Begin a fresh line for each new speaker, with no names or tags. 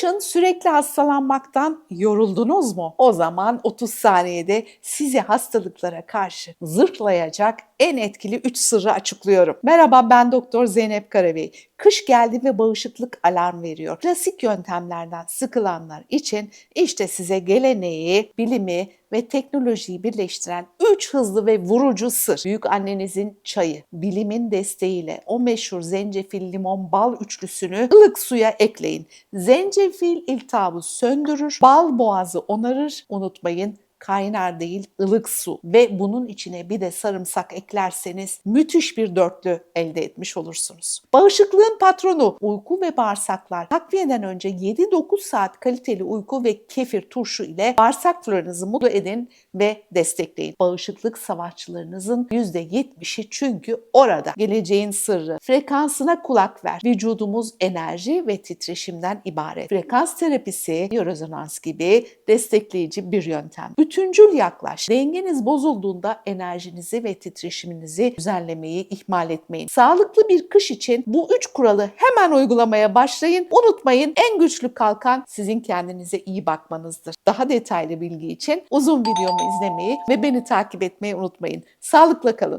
Kışın sürekli hastalanmaktan yoruldunuz mu? O zaman 30 saniyede sizi hastalıklara karşı zırhlayacak en etkili 3 sırrı açıklıyorum. Merhaba ben Doktor Zeynep Karabey. Kış geldi ve bağışıklık alarm veriyor. Klasik yöntemlerden sıkılanlar için işte size geleneği, bilimi ve teknolojiyi birleştiren 3 hızlı ve vurucu sır. Büyük annenizin çayı, bilimin desteğiyle o meşhur zencefil, limon, bal üçlüsünü ılık suya ekleyin. Zencefil iltihabı söndürür, bal boğazı onarır. Unutmayın kaynar değil ılık su ve bunun içine bir de sarımsak eklerseniz müthiş bir dörtlü elde etmiş olursunuz. Bağışıklığın patronu uyku ve bağırsaklar. Takviyeden önce 7-9 saat kaliteli uyku ve kefir turşu ile bağırsak floranızı mutlu edin ve destekleyin. Bağışıklık savaşçılarınızın %70'i çünkü orada. Geleceğin sırrı. Frekansına kulak ver. Vücudumuz enerji ve titreşimden ibaret. Frekans terapisi, biyorezonans gibi destekleyici bir yöntem. Bütüncül yaklaş. Dengeniz bozulduğunda enerjinizi ve titreşiminizi düzenlemeyi ihmal etmeyin. Sağlıklı bir kış için bu üç kuralı hemen uygulamaya başlayın. Unutmayın en güçlü kalkan sizin kendinize iyi bakmanızdır. Daha detaylı bilgi için uzun videomu izlemeyi ve beni takip etmeyi unutmayın. Sağlıkla kalın.